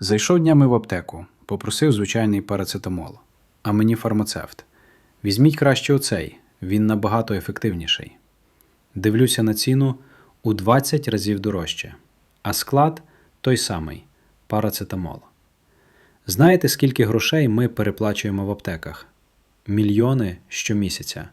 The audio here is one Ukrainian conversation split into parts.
Зайшов днями в аптеку, попросив звичайний парацетамол. А мені фармацевт. Візьміть краще оцей, він набагато ефективніший. Дивлюся на ціну у 20 разів дорожче, а склад той самий парацетамол. Знаєте, скільки грошей ми переплачуємо в аптеках? Мільйони щомісяця.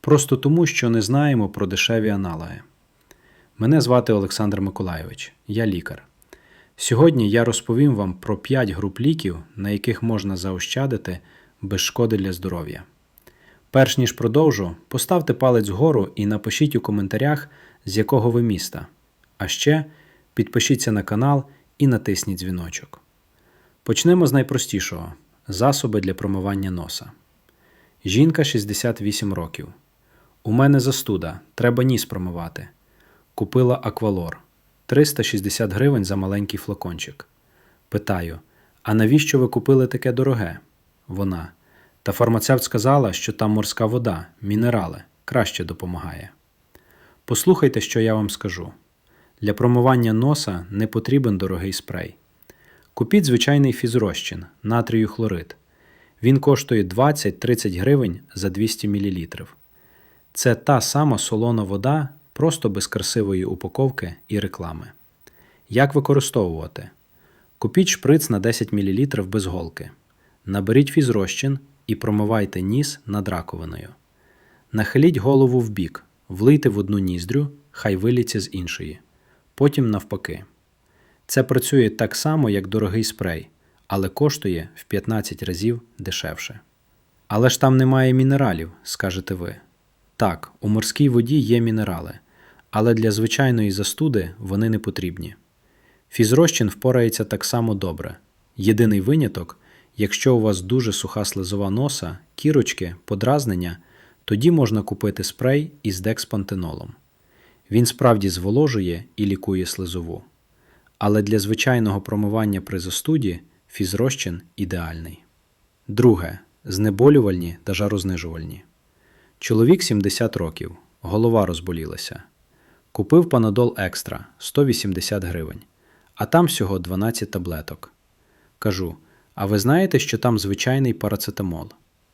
Просто тому, що не знаємо про дешеві аналоги. Мене звати Олександр Миколайович, я лікар. Сьогодні я розповім вам про 5 груп ліків, на яких можна заощадити без шкоди для здоров'я. Перш ніж продовжу, поставте палець вгору і напишіть у коментарях, з якого ви міста. А ще підпишіться на канал і натисніть дзвіночок. Почнемо з найпростішого засоби для промивання носа. Жінка 68 років. У мене застуда, треба ніс промивати. Купила аквалор 360 гривень за маленький флакончик. Питаю: а навіщо ви купили таке дороге? Вона. Та фармацевт сказала, що там морська вода, мінерали, краще допомагає. Послухайте, що я вам скажу. Для промивання носа не потрібен дорогий спрей. Купіть звичайний фізрозчин, натрію хлорид. Він коштує 20-30 гривень за 200 мл. Це та сама солона вода, просто без красивої упаковки і реклами. Як використовувати? Купіть шприц на 10 мл без голки. Наберіть фізрозчин і промивайте ніс над раковиною. Нахиліть голову вбік, влийте в одну ніздрю, хай виліться з іншої. Потім навпаки. Це працює так само, як дорогий спрей, але коштує в 15 разів дешевше. Але ж там немає мінералів, скажете ви. Так, у морській воді є мінерали, але для звичайної застуди вони не потрібні. Фізрозчин впорається так само добре. Єдиний виняток, якщо у вас дуже суха слизова носа, кірочки, подразнення, тоді можна купити спрей із декспантенолом. Він справді зволожує і лікує слизову. Але для звичайного промивання при застуді фізрозчин ідеальний. Друге. Знеболювальні та жарознижувальні. Чоловік 70 років, голова розболілася. Купив панадол екстра 180 гривень, а там всього 12 таблеток. Кажу: а ви знаєте, що там звичайний парацетамол?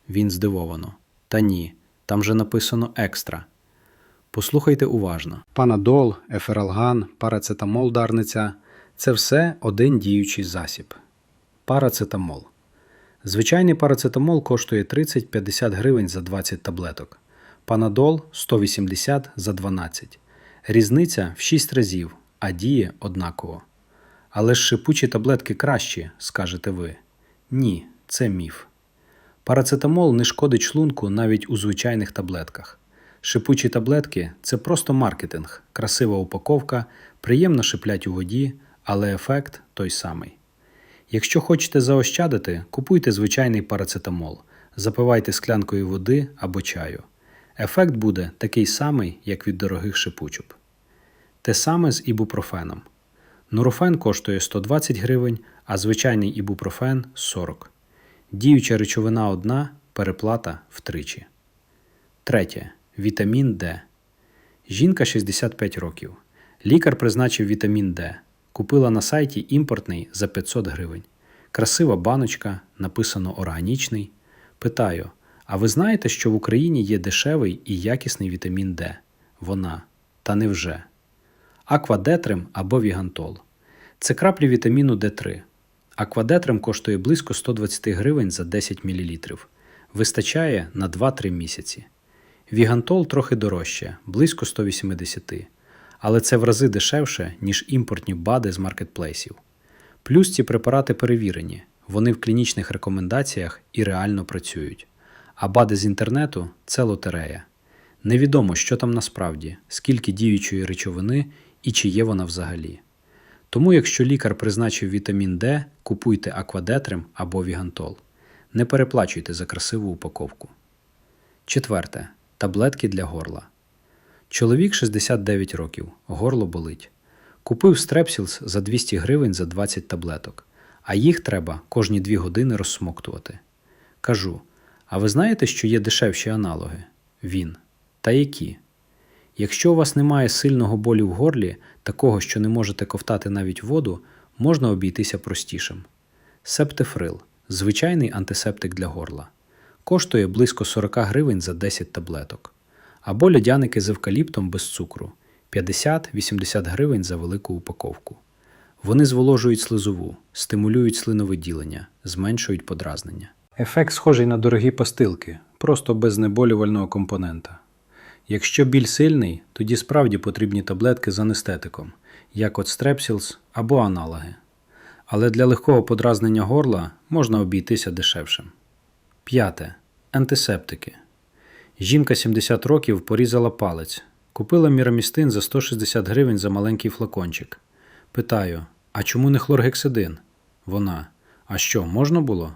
Він здивовано. Та ні, там же написано екстра. Послухайте уважно: панадол, ефералган, парацетамол дарниця це все один діючий засіб. Парацетамол. Звичайний парацетамол коштує 30-50 гривень за 20 таблеток. Панадол 180 за 12. Різниця в 6 разів, а діє однаково. Але ж шипучі таблетки кращі, скажете ви. Ні, це міф. Парацетамол не шкодить шлунку навіть у звичайних таблетках. Шипучі таблетки це просто маркетинг, красива упаковка, приємно шиплять у воді, але ефект той самий. Якщо хочете заощадити, купуйте звичайний парацетамол, запивайте склянкою води або чаю. Ефект буде такий самий, як від дорогих шипучуб. Те саме з ібупрофеном. Нурофен коштує 120 гривень, а звичайний ібупрофен 40. Діюча речовина одна, переплата втричі. Третє. Вітамін Д. Жінка 65 років. Лікар призначив вітамін Д. Купила на сайті імпортний за 500 гривень. Красива баночка, написано органічний. Питаю: а ви знаєте, що в Україні є дешевий і якісний вітамін Д? Вона. Та невже? Аквадетрим або Вігантол. Це краплі вітаміну Д3. Аквадетрим коштує близько 120 гривень за 10 мл. Вистачає на 2-3 місяці. Вігантол трохи дорожче, близько 180, але це в рази дешевше, ніж імпортні БАДи з маркетплейсів. Плюс ці препарати перевірені, вони в клінічних рекомендаціях і реально працюють. А БАДи з інтернету це лотерея. Невідомо, що там насправді, скільки діючої речовини і чи є вона взагалі. Тому, якщо лікар призначив вітамін Д, купуйте аквадетрим або вігантол. Не переплачуйте за красиву упаковку. Четверте. Таблетки для горла. Чоловік 69 років, горло болить. Купив стрепсілс за 200 гривень за 20 таблеток, а їх треба кожні 2 години розсмоктувати. Кажу: а ви знаєте, що є дешевші аналоги? Він. Та які? Якщо у вас немає сильного болю в горлі, такого, що не можете ковтати навіть воду, можна обійтися простішим. Септифрил звичайний антисептик для горла. Коштує близько 40 гривень за 10 таблеток. Або льодяники з евкаліптом без цукру 50-80 гривень за велику упаковку. Вони зволожують слизову, стимулюють слиновиділення, зменшують подразнення. Ефект схожий на дорогі пастилки, просто без знеболювального компонента. Якщо біль сильний, тоді справді потрібні таблетки з анестетиком, як от стрепсілс або аналоги. Але для легкого подразнення горла можна обійтися дешевшим. П'яте. Антисептики. Жінка 70 років порізала палець. Купила мірамістин за 160 гривень за маленький флакончик. Питаю: а чому не хлоргексидин? Вона. А що, можна було?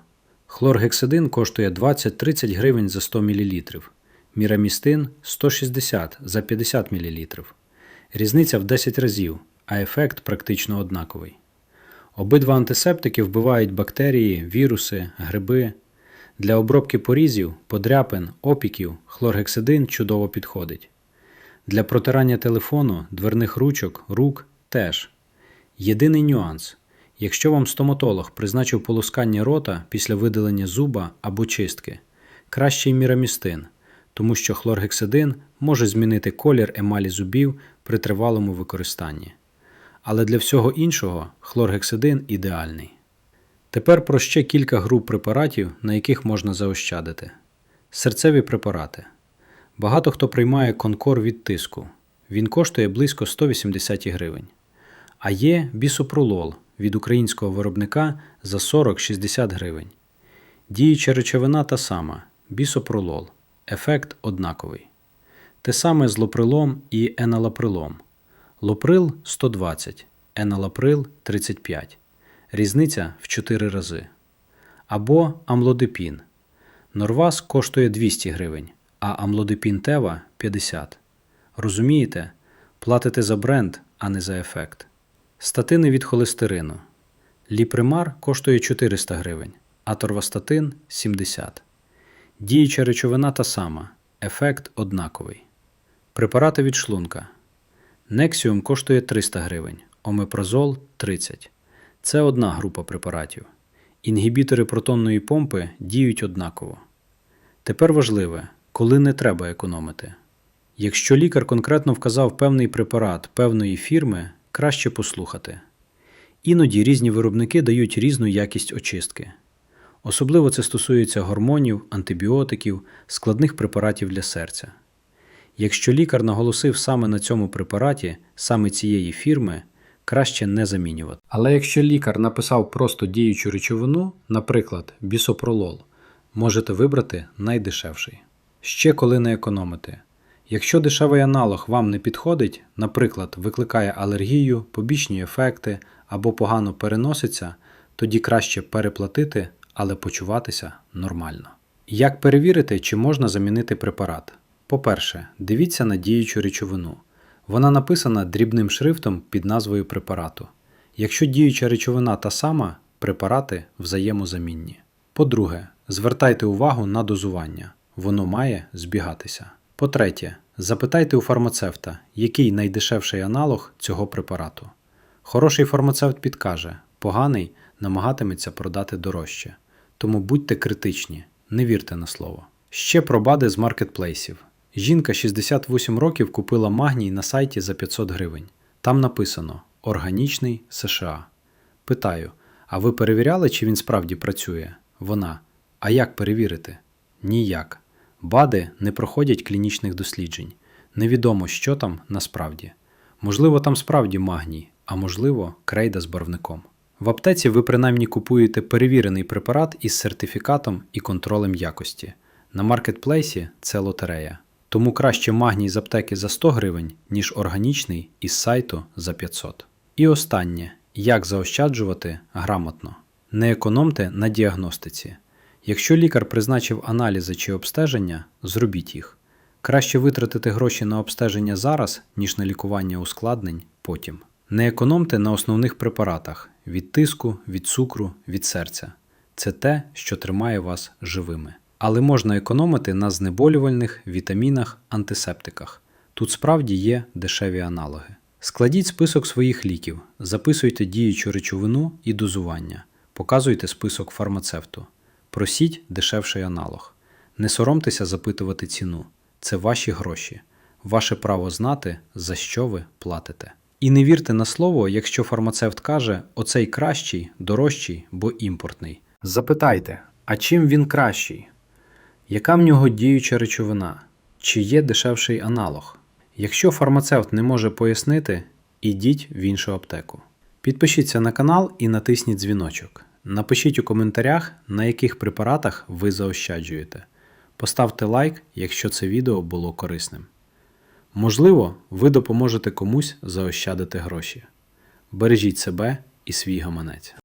Хлоргексидин коштує 20-30 гривень за 100 мл. Мірамістин 160 за 50 мл. Різниця в 10 разів, а ефект практично однаковий. Обидва антисептики вбивають бактерії, віруси, гриби. Для обробки порізів, подряпин, опіків хлоргексидин чудово підходить. Для протирання телефону, дверних ручок, рук теж. Єдиний нюанс: якщо вам стоматолог призначив полоскання рота після видалення зуба або чистки, кращий мірамістин, тому що хлоргексидин може змінити колір емалі зубів при тривалому використанні. Але для всього іншого хлоргексидин ідеальний. Тепер про ще кілька груп препаратів, на яких можна заощадити. Серцеві препарати. Багато хто приймає конкор від тиску. Він коштує близько 180 гривень. А є бісопролол від українського виробника за 40-60 гривень. Діюча речовина та сама бісопролол. Ефект однаковий. Те саме з лоприлом і еналаприлом. Лоприл 120, еналаприл 35. Різниця в 4 рази. Або амлодипін. Норвас коштує 200 гривень, а амлодипін Тева 50. Розумієте? Платите за бренд, а не за ефект. Статини від холестерину. Ліпримар коштує 400 гривень, а торвастатин 70. Діюча речовина та сама. Ефект однаковий. Препарати від шлунка. Нексіум коштує 300 гривень, омепразол 30. Це одна група препаратів. Інгібітори протонної помпи діють однаково. Тепер важливе, коли не треба економити. Якщо лікар конкретно вказав певний препарат певної фірми, краще послухати. Іноді різні виробники дають різну якість очистки. Особливо це стосується гормонів, антибіотиків, складних препаратів для серця. Якщо лікар наголосив саме на цьому препараті, саме цієї фірми, краще не замінювати. Але якщо лікар написав просто діючу речовину, наприклад, бісопролол, можете вибрати найдешевший. Ще коли не економити. Якщо дешевий аналог вам не підходить, наприклад, викликає алергію, побічні ефекти або погано переноситься, тоді краще переплатити, але почуватися нормально. Як перевірити, чи можна замінити препарат? По-перше, дивіться на діючу речовину. Вона написана дрібним шрифтом під назвою препарату. Якщо діюча речовина та сама, препарати взаємозамінні. По-друге, звертайте увагу на дозування. Воно має збігатися. По-третє, запитайте у фармацевта, який найдешевший аналог цього препарату. Хороший фармацевт підкаже, поганий намагатиметься продати дорожче. Тому будьте критичні, не вірте на слово. Ще про БАДи з маркетплейсів. Жінка 68 років купила магній на сайті за 500 гривень. Там написано Органічний США. Питаю: а ви перевіряли, чи він справді працює? Вона. А як перевірити? Ніяк. БАДи не проходять клінічних досліджень. Невідомо, що там насправді. Можливо, там справді магній, а можливо, крейда з барвником. В аптеці ви принаймні купуєте перевірений препарат із сертифікатом і контролем якості. На маркетплейсі це лотерея. Тому краще магній з аптеки за 100 гривень, ніж органічний із сайту за 500. І останнє як заощаджувати грамотно. Не економте на діагностиці. Якщо лікар призначив аналізи чи обстеження, зробіть їх. Краще витратити гроші на обстеження зараз, ніж на лікування ускладнень потім. Не економте на основних препаратах від тиску, від цукру, від серця. Це те, що тримає вас живими. Але можна економити на знеболювальних, вітамінах, антисептиках. Тут справді є дешеві аналоги. Складіть список своїх ліків, записуйте діючу речовину і дозування, показуйте список фармацевту, просіть дешевший аналог. Не соромтеся запитувати ціну. Це ваші гроші, ваше право знати, за що ви платите. І не вірте на слово, якщо фармацевт каже, оцей кращий, дорожчий, бо імпортний. Запитайте, а чим він кращий? Яка в нього діюча речовина? Чи є дешевший аналог? Якщо фармацевт не може пояснити, ідіть в іншу аптеку. Підпишіться на канал і натисніть дзвіночок. Напишіть у коментарях, на яких препаратах ви заощаджуєте. Поставте лайк, якщо це відео було корисним. Можливо, ви допоможете комусь заощадити гроші. Бережіть себе і свій гаманець.